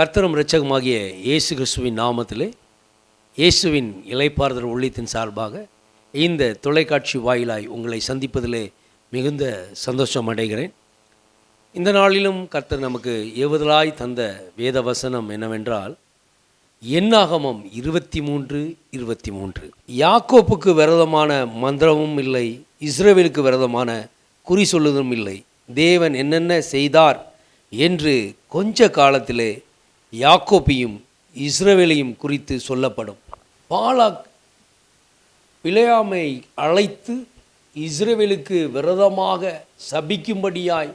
கர்த்தரும் இரட்சகமாகிய இயேசு கிறிஸ்துவின் நாமத்திலே இயேசுவின் இலைப்பாறுதல் உள்ளித்தின் சார்பாக இந்த தொலைக்காட்சி வாயிலாய் உங்களை சந்திப்பதிலே மிகுந்த சந்தோஷம் அடைகிறேன். இந்த நாளிலும் கர்த்தர் நமக்கு ஏவுதலாய் தந்த வேத வசனம் என்னவென்றால் என்னாகமம் இருபத்தி மூன்று இருபத்தி மூன்று யாக்கோப்புக்கு விரதமான மந்திரமும் இல்லை இஸ்ரேவேலுக்கு விரதமான குறி சொல்லுவதும் இல்லை. தேவன் என்னென்ன செய்தார் என்று கொஞ்ச காலத்திலே யாக்கோபியும் இஸ்ரவேலையும் குறித்து சொல்லப்படும். பாலாக் பிழையாமை அழைத்து இஸ்ரேவேலுக்கு விரதமாக சபிக்கும்படியாய்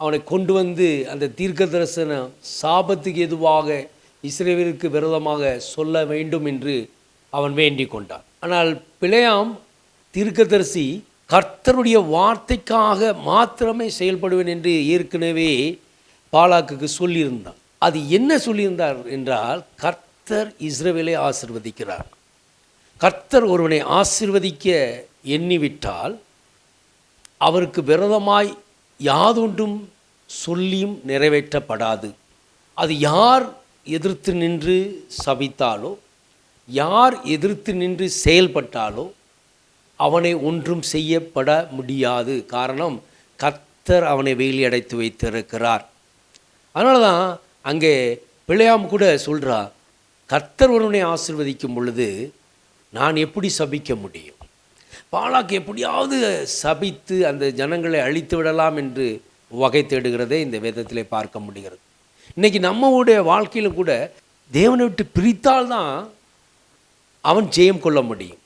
அவனை கொண்டு வந்து அந்த தீர்க்க தரிசன சாபத்துக்கு எதுவாக இஸ்ரேவேலுக்கு விரதமாக சொல்ல வேண்டும் என்று அவன் வேண்டிக் கொண்டான். ஆனால் பிழையாம் தீர்க்கதரிசி கர்த்தருடைய வார்த்தைக்காக மாத்திரமே செயல்படுவேன் என்று ஏற்கனவே பாலாக்குக்கு சொல்லியிருந்தான். அது என்ன சொல்லியிருந்தார் என்றால் கர்த்தர் இஸ்ரவேலை ஆசிர்வதிக்கிறார். கர்த்தர் ஒருவனை ஆசிர்வதிக்க எண்ணிவிட்டால் அவருக்கு விரதமாய் யாதொன்றும் சொல்லியும் நிறைவேற்றப்படாது. அது யார் எதிர்த்து நின்று சபித்தாலோ யார் எதிர்த்து நின்று செயல்பட்டாலோ அவனை ஒன்றும் செய்யப்பட முடியாது. காரணம் கர்த்தர் அவனை வேலி அடைத்து வைத்திருக்கிறார். அதனால தான் அங்கே பிள்ளையாம் கூட சொல்கிறா கர்த்தர் ஒருவனை ஆசிர்வதிக்கும் பொழுது நான் எப்படி சபிக்க முடியும்? பாலாக்கு எப்படியாவது சபித்து அந்த ஜனங்களை அழித்து விடலாம் என்று வகை தேடுகிறதே இந்த வேதத்திலே பார்க்க முடிகிறது. இன்றைக்கி நம்மளுடைய வாழ்க்கையில் கூட தேவனை விட்டு பிரித்தால்தான் அவன் ஜெயம் கொள்ள முடியும்.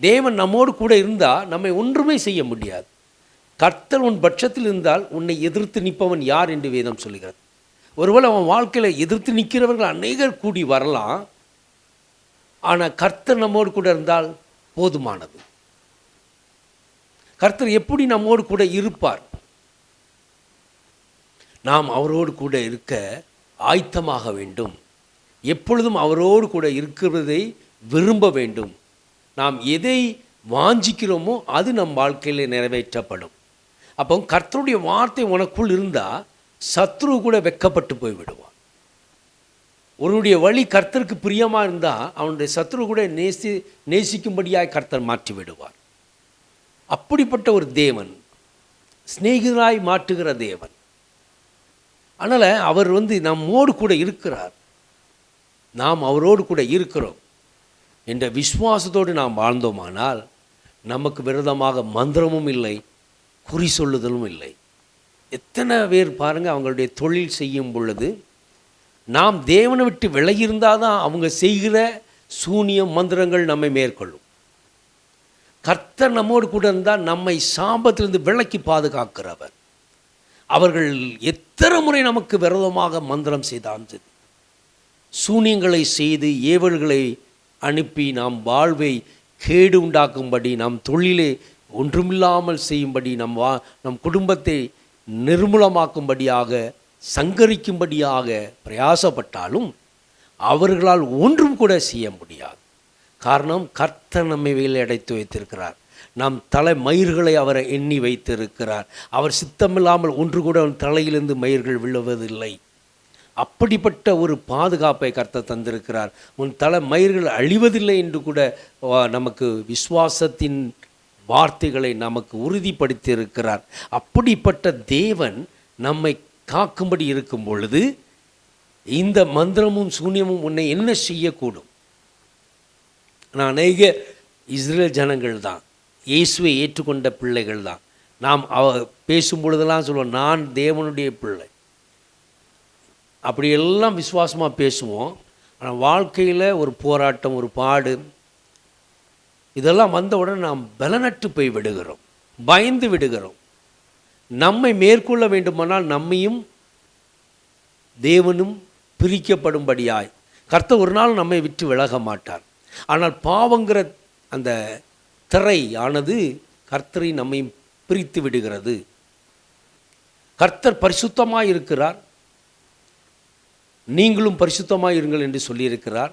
தேவன் நம்மோடு கூட இருந்தால் நம்மை ஒன்றுமே செய்ய முடியாது. கர்த்தர் உன் பட்சத்தில் இருந்தால் உன்னை எதிர்த்து நிற்பவன் யார் என்று வேதம் சொல்லுகிறது ஒருவேளை அவன் வாழ்க்கையில் எதிர்த்து நிற்கிறவர்கள் அநேகர் கூடி வரலாம். ஆனால் கர்த்தர் நம்மோடு கூட இருந்தால் போதுமானது. கர்த்தர் எப்படி நம்மோடு கூட இருப்பார்? நாம் அவரோடு கூட இருக்க ஆயத்தமாக வேண்டும். எப்பொழுதும் அவரோடு கூட இருக்கிறதை விரும்ப வேண்டும். நாம் எதை வாஞ்சிக்கிறோமோ அது நம் வாழ்க்கையில் நிறைவேற்றப்படும். அப்போ கர்த்தருடைய வார்த்தை உனக்குள் இருந்தால் சத்ரு கூட வெக்கப்பட்டு போய் விடுவான் ஒருவனுடைய வழி கர்த்தருக்கு பிரியமாக இருந்தால் அவனுடைய சத்ரு கூட நேசி நேசிக்கும்படியாக கர்த்தர் மாற்றி விடுவார் அப்படிப்பட்ட ஒரு தேவன் சிநேகிதராய் மாற்றுகிற தேவன். அதனால் அவர் வந்து நம்மோடு கூட இருக்கிறார். நாம் அவரோடு கூட இருக்கிறோம் என்ற விசுவாசத்தோடு நாம் வாழ்ந்தோமானால் நமக்கு விரதமாக மந்திரமும் இல்லை குறி சொல்லுதலும் இல்லை. எத்தனை பேர் பாருங்கள் அவங்களுடைய தொழில் செய்யும் பொழுது நாம் தேவனை விட்டு விலகி இருந்தால் தான் அவங்க செய்கிற சூனியம் மந்திரங்கள் நம்மை மேற்கொள்ளும். கர்த்தர் நம்மோடு கூட இருந்தால் நம்மை சாபத்திலிருந்து விலக்கி பாதுகாக்கிறவர். அவர்கள் எத்தனை முறை நமக்கு விரதமாக மந்திரம் செய்தாலும் சூனியங்களை செய்து ஏவல்களை அனுப்பி நாம் வாழ்வை கேடு உண்டாக்கும்படி நம் தொழிலை ஒன்றுமில்லாமல் செய்யும்படி நம் வா நம் குடும்பத்தை நிர்மூலமாக்கும்படியாக சங்கரிக்கும்படியாக பிரயாசப்பட்டாலும் அவர்களால் ஒன்றும் கூட செய்ய முடியாது. காரணம் கர்த்தர் நம்மை அடைத்து வைத்திருக்கிறார். நம் தலை மயிர்களை அவரை எண்ணி வைத்திருக்கிறார். அவர் சித்தமில்லாமல் ஒன்று கூட அவன் தலையிலிருந்து மயிர்கள் விழுவதில்லை. அப்படிப்பட்ட ஒரு பாதுகாப்பை கர்த்த தந்திருக்கிறார். உன் தலை மயிர்கள் அழிவதில்லை என்று கூட நமக்கு விசுவாசத்தின் வார்த்தைகளை நமக்கு உறுதிப்படுத்தி இருக்கிறார் அப்படிப்பட்ட தேவன் நம்மை காக்கும்படி இருக்கும் பொழுது இந்த மந்திரமும் சூன்யமும் உன்னை என்ன செய்யக்கூடும்? நான் அநேக இஸ்ரேல் ஜனங்கள் தான். இயேசுவை ஏற்றுக்கொண்ட பிள்ளைகள் தான். நாம் அவ பேசும் பொழுதெல்லாம் சொல்லுவோம் நான் தேவனுடைய பிள்ளை. அப்படியெல்லாம் விசுவாசமாக பேசுவோம். ஆனால் வாழ்க்கையில் ஒரு போராட்டம் ஒரு பாடு இதெல்லாம் வந்தவுடன் நாம் பலனற்று போய் விடுகிறோம். பயந்து விடுகிறோம். நம்மை மேற்கொள்ள வேண்டுமானால் நம்மையும் தேவனும் பிரிக்கப்படும்படியாய். கர்த்தர் ஒரு நாள் நம்மை விட்டு விலக மாட்டார். ஆனால் பாவங்கிற அந்த திரை ஆனது கர்த்தரை நம்மை பிரித்து விடுகிறது. கர்த்தர் பரிசுத்தமாக இருக்கிறார். நீங்களும் பரிசுத்தமாக இருங்கள் என்று சொல்லியிருக்கிறார்.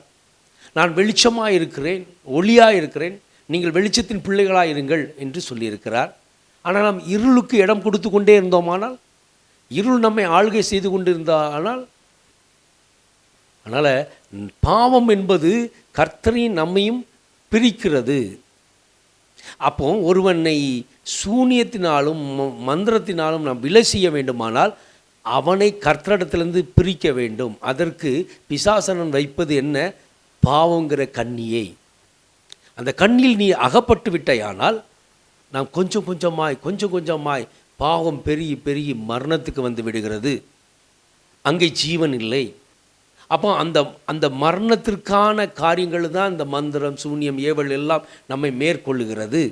நான் வெளிச்சமாக இருக்கிறேன் ஒளியாக இருக்கிறேன். நீங்கள் வெளிச்சத்தின் பிள்ளைகளாக இருங்கள் என்று சொல்லியிருக்கிறார். ஆனால் நாம் இருளுக்கு இடம் கொடுத்து கொண்டே இருந்தோமானால் இருள் நம்மை ஆள்கை செய்து கொண்டிருந்தானால் அதனால் பாவம் என்பது கர்த்தரையும் நம்மையும் பிரிக்கிறது. அப்போ ஒருவனை சூனியத்தினாலும் ம- மந்திரத்தினாலும் நாம் விலை செய்ய வேண்டுமானால் அவனை கர்த்தரிடத்திலிருந்து பிரிக்க வேண்டும். அதற்கு பிசாசனன் வைப்பது என்ன? பாவங்கிற கண்ணியை. அந்த கண்ணில் நீ அகப்பட்டு விட்டாயானால் நாம் கொஞ்சம் கொஞ்சமாய் கொஞ்சம் கொஞ்சமாய் பாவம் பெருகி பெருகி மரணத்துக்கு வந்து விடுகிறது. அங்கே ஜீவன் இல்லை. அப்போ அந்த அந்த மரணத்திற்கான காரியங்கள் தான் இந்த மந்திரம் சூன்யம் ஏவல் எல்லாம் நம்மை மேற்கொள்ளுகிறது.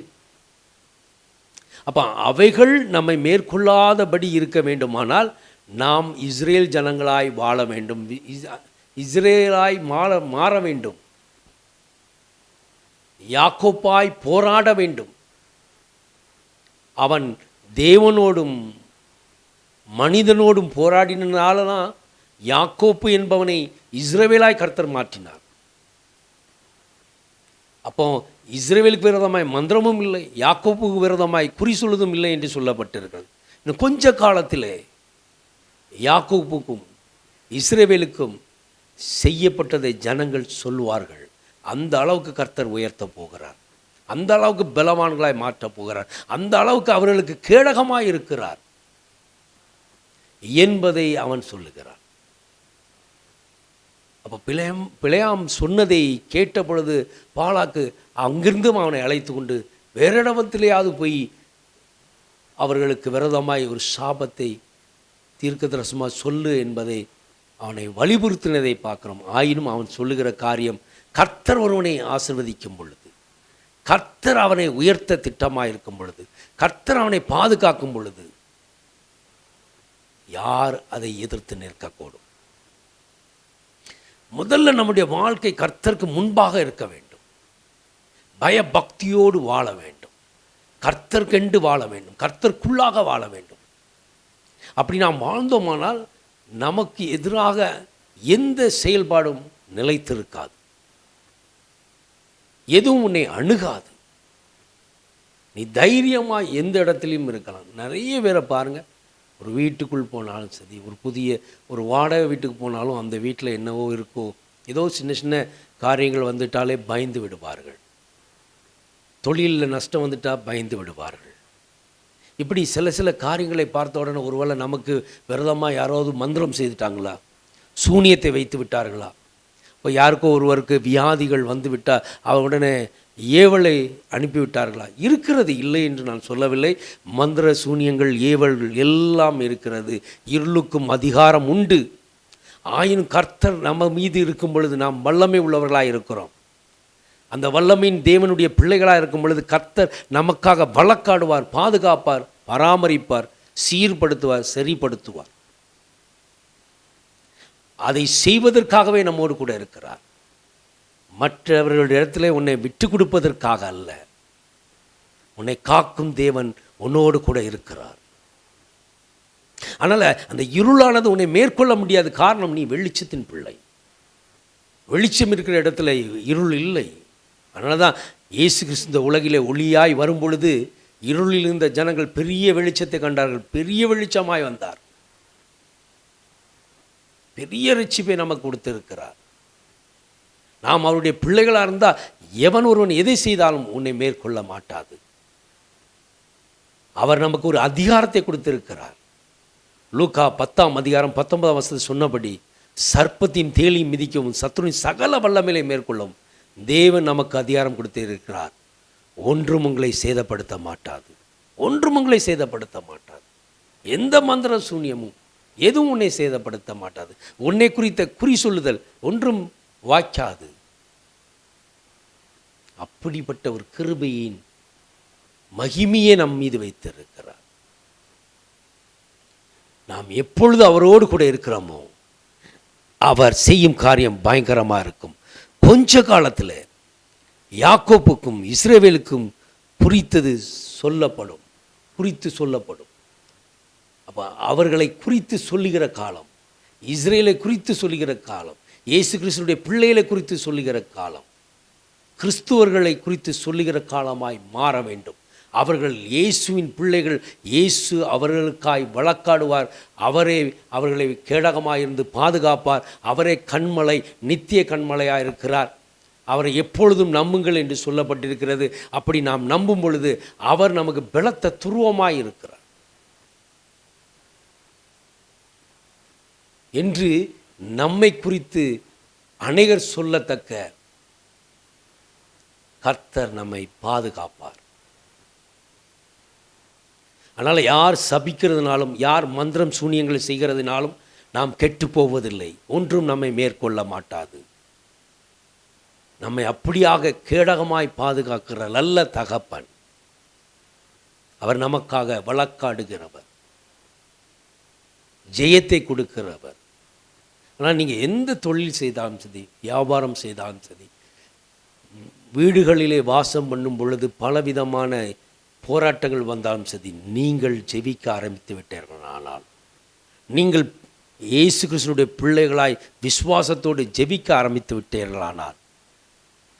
அப்போ அவைகள் நம்மை மேற்கொள்ளாதபடி இருக்க வேண்டுமானால் நாம் இஸ்ரேல் ஜனங்களாய் வாழ வேண்டும். இஸ்ரேலாய் மாற மாற வேண்டும். யாக்கோப்பாய் போராட வேண்டும். அவன் தேவனோடும் மனிதனோடும் போராடினால யாக்கோப்பு என்பவனை இஸ்ரவேலாய் கர்த்தர் மாற்றினார். அப்போ இஸ்ரேவேலுக்கு விரோதமாய் மந்திரமும் இல்லை யாக்கோப்புக்கு விரோதமாய் குறி சொல்வதும் இல்லை என்று சொல்லப்பட்டிருக்கிறது. இன்னும் கொஞ்ச காலத்திலே யாக்கோப்புக்கும் இஸ்ரேவேலுக்கும் செய்யப்பட்டதை ஜனங்கள் சொல்லுவார்கள். அந்த அளவுக்கு கர்த்தர் உயர்த்த போகிறார். அந்த அளவுக்கு பலவான்களாய் மாற்றப் போகிறார். அந்த அளவுக்கு அவர்களுக்கு கேடகமாக இருக்கிறார். என்பதை அவன் சொல்லுகிறான். அப்போ பிழையம் பிழையாம் சொன்னதை கேட்ட பொழுது பாலாக்கு அங்கிருந்தும் அவனை அழைத்து கொண்டு வேற இடத்திலேயாவது போய் அவர்களுக்கு விரதமாய் ஒரு சாபத்தை தீர்க்கதரிசனமாக சொல்லு என்பதை அவனை வலியுறுத்தினதை பார்க்கிறோம். ஆயினும் அவன் சொல்லுகிற காரியம் கர்த்தர் ஒருவனை ஆசிர்வதிக்கும் பொழுது கர்த்தர் அவனை உயர்த்த திட்டமாக இருக்கும் பொழுது கர்த்தர் அவனை பாதுகாக்கும் பொழுது யார் அதை எதிர்த்து நிற்கக்கூடும்? முதல்ல நம்முடைய வாழ்க்கை கர்த்தருக்கு முன்பாக இருக்க வேண்டும். பயபக்தியோடு வாழ வேண்டும். கர்த்தர்கெண்டு வாழ வேண்டும். கர்த்தருக்குள்ளாக வாழ வேண்டும். அப்படி நாம் வாழ்ந்தோமானால் நமக்கு எதிராக எந்த செயல்பாடும் நிலைத்திருக்காது. எதுவும் உன்னை அணுகாது. நீ தைரியமாக எந்த இடத்துலையும் இருக்கலாம். நிறைய பேரை பாருங்கள் ஒரு வீட்டுக்குள் போனாலும் சரி ஒரு புதிய ஒரு வாடகை வீட்டுக்கு போனாலும் அந்த வீட்டில் என்னவோ இருக்கோ ஏதோ சின்ன சின்ன காரியங்கள் வந்துட்டாலே பயந்து விடுவார்கள். தொழிலில் நஷ்டம் வந்துட்டால் பயந்து விடுவார்கள். இப்படி சில சில காரியங்களை பார்த்த உடனே ஒருவேளை நமக்கு விரதமாக யாராவது மந்திரம் செய்துட்டாங்களா? சூனியத்தை வைத்து விட்டார்களா? இப்போ யாருக்கோ ஒருவருக்கு வியாதிகள் வந்துவிட்டால் அவர் உடனே ஏவலை அனுப்பிவிட்டார்களா? இருக்கிறது இல்லை என்று நான் சொல்லவில்லை. மந்திர சூனியங்கள் ஏவல்கள் எல்லாம் இருக்கிறது. இருளுக்கும் அதிகாரம் உண்டு. ஆயினும் கர்த்தர் நம்ம மீது இருக்கும் பொழுது நாம் வல்லமை உள்ளவர்களாக இருக்கிறோம். அந்த வல்லமையின் தேவனுடைய பிள்ளைகளாக இருக்கும் பொழுது கர்த்தர் நமக்காக வழக்காடுவார் பாதுகாப்பார் பராமரிப்பார் சீர்படுத்துவார் சரிப்படுத்துவார். அதை செய்வதற்காகவே நம்மோடு கூட இருக்கிறார். மற்றவர்களுடைய இடத்துல உன்னை விட்டு கொடுப்பதற்காக அல்ல. உன்னை காக்கும் தேவன் உன்னோடு கூட இருக்கிறார். அதனால் அந்த இருளானது உன்னை மேற்கொள்ள முடியாத காரணம் நீ வெளிச்சத்தின் பிள்ளை. வெளிச்சம் இருக்கிற இடத்துல இருள் இல்லை. அதனால தான் இயேசு கிறிஸ்து இந்த உலகிலே ஒளியாய் வரும் பொழுது இருளில் இருந்த ஜனங்கள் பெரிய வெளிச்சத்தை கண்டார்கள். பெரிய வெளிச்சமாய் வந்தார் பெரிய ரட்சிப்பை நமக்கு கொடுத்திருக்கிறார். நாம் அவருடைய பிள்ளைகளாக இருந்தால் எவன் ஒருவன் எதை செய்தாலும் உன்னை மேற்கொள்ள மாட்டாது. அவர் நமக்கு ஒரு அதிகாரத்தை கொடுத்திருக்கிறார். லூக்கா பத்தாம் அதிகாரம் பத்தொன்பதாம் வசதி சொன்னபடி சர்ப்பத்தையும் தேலியும் மிதிக்கவும் சத்துருவின் சகல வல்லமையை மேற்கொள்ளவும் தேவன் நமக்கு அதிகாரம் கொடுத்திருக்கிறார். ஒன்றும் உங்களை சேதப்படுத்த மாட்டாது. ஒன்றும் உங்களை சேதப்படுத்த மாட்டாது. எந்த மந்திர சூன்யமும் எதுவும் உன்னை சேதப்படுத்த மாட்டாது. உன்னை குறித்த குறி சொல்லுதல் ஒன்றும் வாய்க்காது. அப்படிப்பட்ட ஒரு கிருபையின் மகிமையை நம் மீது வைத்திருக்கிறார். நாம் எப்பொழுது அவரோடு கூட இருக்கிறோமோ அவர் செய்யும் காரியம் பயங்கரமாக இருக்கும். கொஞ்ச காலத்தில் யாக்கோப்புக்கும் இஸ்ரேவேலுக்கும் குறித்தது சொல்லப்படும். குறித்து சொல்லப்படும். அப்போ அவர்களை குறித்து சொல்லுகிற காலம் இஸ்ரேலை குறித்து சொல்லுகிற காலம் இயேசு கிறிஸ்துடைய பிள்ளைகளை குறித்து சொல்லுகிற காலம் கிறிஸ்துவர்களை குறித்து சொல்லுகிற காலமாய் மாற வேண்டும். அவர்கள் இயேசுவின் பிள்ளைகள் இயேசு அவர்களுக்காய் வழக்காடுவார் அவரே அவர்களை கேடகமாக இருந்து பாதுகாப்பார் அவரே கண்மலை நித்திய கண்மலையாக இருக்கிறார் அவரை எப்பொழுதும் நம்புங்கள் என்று சொல்லப்பட்டிருக்கிறது. அப்படி நாம் நம்பும் பொழுது அவர் நமக்கு பலத்த துருவமாக இருக்கிறார் என்று நம்மை குறித்து அநேகர் சொல்லத்தக்க கர்த்தர் நம்மை பாதுகாப்பார். அதனால் யார் சபிக்கிறதுனாலும் யார் மந்திரம் சூனியங்களை செய்கிறதுனாலும் நாம் கெட்டு போவதில்லை. ஒன்றும் நம்மை மேற்கொள்ள மாட்டாது. நம்மை அப்படியாக கேடகமாய் பாதுகாக்கிற நல்ல தகப்பன். அவர் நமக்காக வழக்காடுகிறவர். ஜெயத்தை கொடுக்கிறவர். ஆனால் நீங்கள் எந்த தொழில் செய்தாலும் சரி வியாபாரம் செய்தாலும் சரி வீடுகளிலே வாசம் பண்ணும் பொழுது பலவிதமான போராட்டங்கள் வந்தாலும் சரி நீங்கள் ஜெபிக்க ஆரம்பித்து விட்டீர்கள். ஆனால் நீங்கள் இயேசு கிறிஸ்துடைய பிள்ளைகளாய் விசுவாசத்தோடு ஜெபிக்க ஆரம்பித்து விட்டீர்களானால்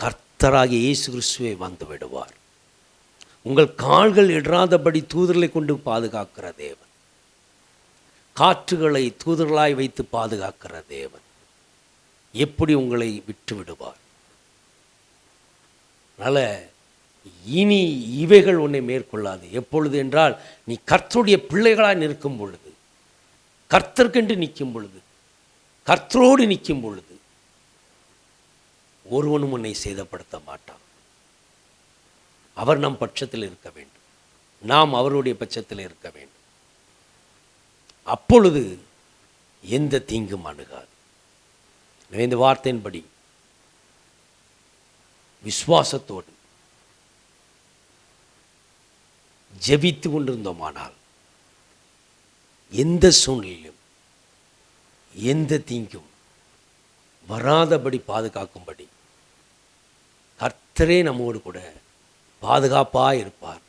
கர்த்தராகி இயேசு கிறிஸ்துவே வந்து விடுவார். உங்கள் கால்கள் இடராதபடி தூதர்களை கொண்டு பாதுகாக்கிற தேவன். காற்றுகளை தூதர்களாய் வைத்து பாதுகாக்கிற தேவன். எப்படி உங்களை விட்டு விடுவார் அதனால் இனி இவைகள் உன்னை மேற்கொள்ளாது. எப்பொழுது என்றால் நீ கர்த்தருடைய பிள்ளைகளாக நிற்கும் பொழுது கர்த்தர்கென்று நிற்கும் பொழுது கர்த்தரோடு நிற்கும் பொழுது ஒருவனும் உன்னை சேதப்படுத்த மாட்டான். அவர் நம் பட்சத்தில் இருக்க வேண்டும். நாம் அவருடைய பட்சத்தில் இருக்க வேண்டும். அப்பொழுது எந்த தீங்கும் அணுகாது. எனவே இந்த வார்த்தையின்படி விசுவாசத்தோடு ஜெபித்து கொண்டிருந்தோமானால் எந்த சூழ்நிலையிலும் எந்த தீங்கும் வராதபடி பாதுகாக்கும்படி கர்த்தரே நம்மோடு கூட பாதுகாப்பாக இருப்பார்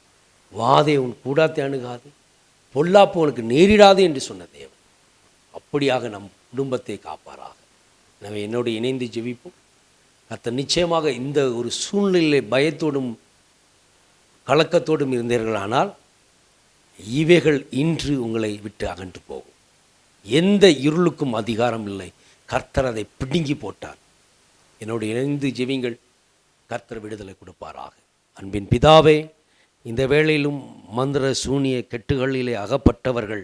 வாதை உன் கூடாத்தை அணுகாது. பொல்லாப்பு உனக்கு நேரிடாது என்று சொன்ன தேவன் அப்படியாக நம் குடும்பத்தை காப்பாராக. எனவே என்னோடு இணைந்து ஜெபிப்போம். கர்த்தர் நிச்சயமாக இந்த ஒரு சூழ்நிலை பயத்தோடும் கலக்கத்தோடும் இருந்தீர்களானால் இவைகள் இன்று உங்களை விட்டு அகன்று போகும். எந்த இருளுக்கும் அதிகாரம் இல்லை. கர்த்தர் அதை பிடுங்கி போட்டார். என்னோடு இணைந்து ஜெவிங்கள் கர்த்தர் விடுதலை கொடுப்பாராக. அன்பின் பிதாவே இந்த வேளையிலும் மந்திர சூனிய கெட்டுகளிலே அகப்பட்டவர்கள்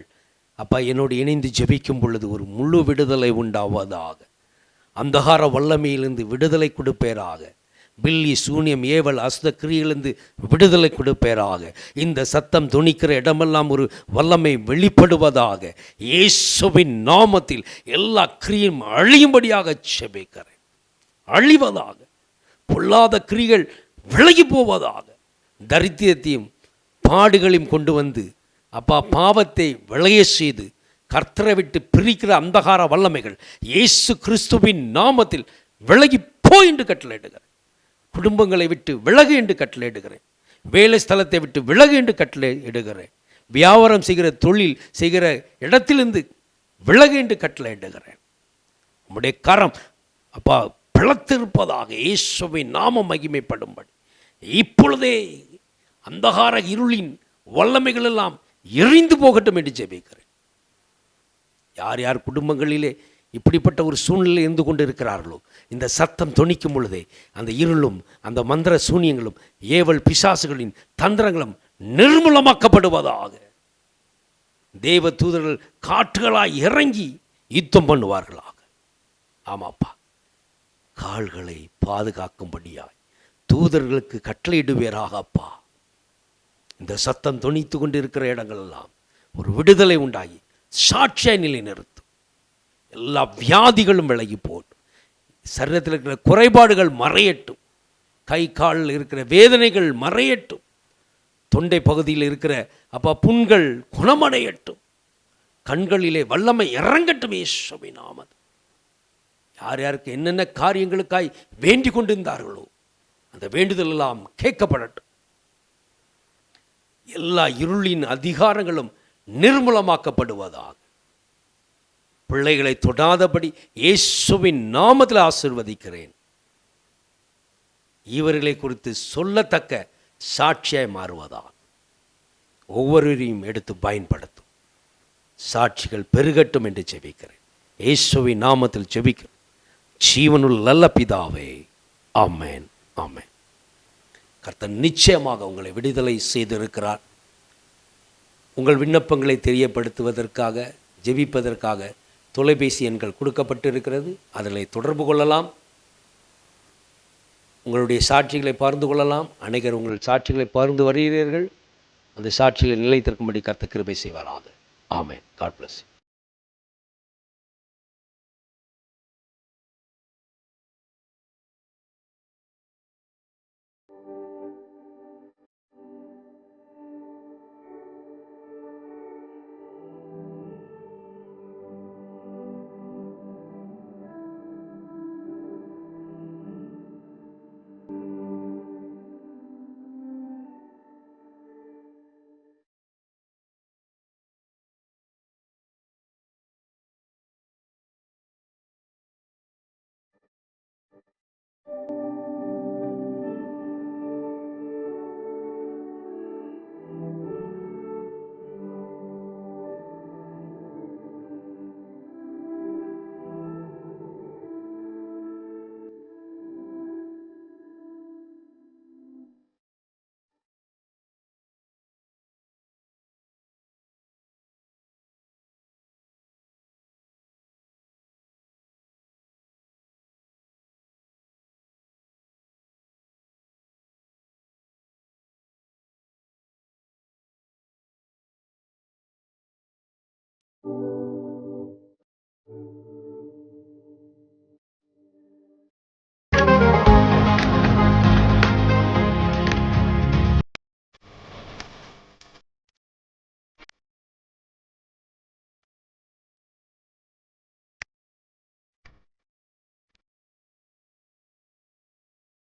அப்பா என்னோடு இணைந்து ஜெபிக்கும் பொழுது ஒரு முழு விடுதலை உண்டாவதாக. அந்தகார வல்லமையிலிருந்து விடுதலை கொடுப்பேராக. பில்லி சூனியம் ஏவல் அசுத கிரியிலிருந்து விடுதலை கொடுப்பேராக. இந்த சத்தம் துணிக்கிற இடமெல்லாம் ஒரு வல்லமை வெளிப்படுவதாக இயேசுவின் நாமத்தில் எல்லா கிரியும் அழியும்படியாக செபிக்கிறேன் அழிவதாக. பொல்லாத கிரிகள் விலகி போவதாக. தரித்திரத்தையும் பாடுகளையும் கொண்டு வந்து அப்பா பாவத்தை விளைய செய்து கர்த்தரை விட்டு பிரிக்கிற அந்தகார வல்லமைகள் இயேசு கிறிஸ்துவின் நாமத்தில் விலகி போ என்று கட்டளையிடுகிறேன். குடும்பங்களை விட்டு விலகு என்று கட்டளையிடுகிறேன். வேலை ஸ்தலத்தை விட்டு விலகு என்று கட்டளை இடுகிறேன் வியாபாரம் செய்கிற தொழில் செய்கிற இடத்திலிருந்து விலகு என்று கட்டளையிடுகிறேன். உம்முடைய கரம் அப்பா பிளத்திருப்பதாக இயேசுவின் நாம மகிமைப்படும்படி. இப்பொழுதே அந்தகார இருளின் வல்லமைகள் எல்லாம் எரிந்து போகட்டும் என்று ஜெபிக்கிறேன். யார் யார் குடும்பங்களிலே இப்படிப்பட்ட ஒரு சூழ்நிலை இருந்து கொண்டு இருக்கிறார்களோ இந்த சத்தம் தொனிக்கும் பொழுதே அந்த இருளும் அந்த மந்திர சூனியங்களும் ஏவல் பிசாசுகளின் தந்திரங்களும் நிர்மூலமாக்கப்படுவதாக தேவ தூதர்கள் காற்றுகளாய் இறங்கி யுத்தம் பண்ணுவார்களாக. ஆமாப்பா கால்களை பாதுகாக்கும்படியாய் தூதர்களுக்கு கட்டளையிடுவேராக அப்பா இந்த சத்தம் தொனித்து கொண்டிருக்கிற இடங்களெல்லாம் ஒரு விடுதலை உண்டாகி சாட்சியாய் நிலை நிறுத்தும் எல்லா வியாதிகளும் விலகி போட்டும் சரீரத்தில் இருக்கிற குறைபாடுகள் மறையட்டும். கை காலில் இருக்கிற வேதனைகள் மறையட்டும். தொண்டை பகுதியில் இருக்கிற அப்போ புண்கள் குணமடையட்டும். கண்களிலே வல்லமை இறங்கட்டும் இயேசுவின் நாமது யார் யாருக்கு என்னென்ன காரியங்களுக்காய் வேண்டிக் கொண்டிருந்தார்களோ அந்த வேண்டுதல் எல்லாம் கேட்கப்படட்டும். எல்லா இருளின் அதிகாரங்களும் நிர்மூலமாக்கப்படுவதாக. பிள்ளைகளை தொடாதபடி இயேசுவின் நாமத்தில் ஆசிர்வதிக்கிறேன். இவர்களை குறித்து சொல்லத்தக்க சாட்சியாய் மாறுவதால் ஒவ்வொருவரையும் எடுத்து பயன்படுத்தும். சாட்சிகள் பெருகட்டும் என்று ஜெபிக்கிறேன். இயேசுவின் நாமத்தில் செபிக்கிறேன் ஜீவனுள் நல்ல பிதாவே. ஆமேன். ஆமேன். கர்த்தர் நிச்சயமாக உங்களை விடுதலை செய்திருக்கிறார். உங்கள் விண்ணப்பங்களை தெரியப்படுத்துவதற்காக ஜெபிப்பதற்காக தொலைபேசி எண்கள் கொடுக்கப்பட்டிருக்கிறது. அதில் தொடர்பு கொள்ளலாம். உங்களுடைய சாட்சிகளை பகிர்ந்து கொள்ளலாம். அநேகர் உங்கள் சாட்சிகளை பகிர்ந்து வருகிறீர்கள். அந்த சாட்சிகளை நிலைத்திருக்கும்படி கர்த்த கிருபை செய்வாராக. ஆமே காட் பிளஸ்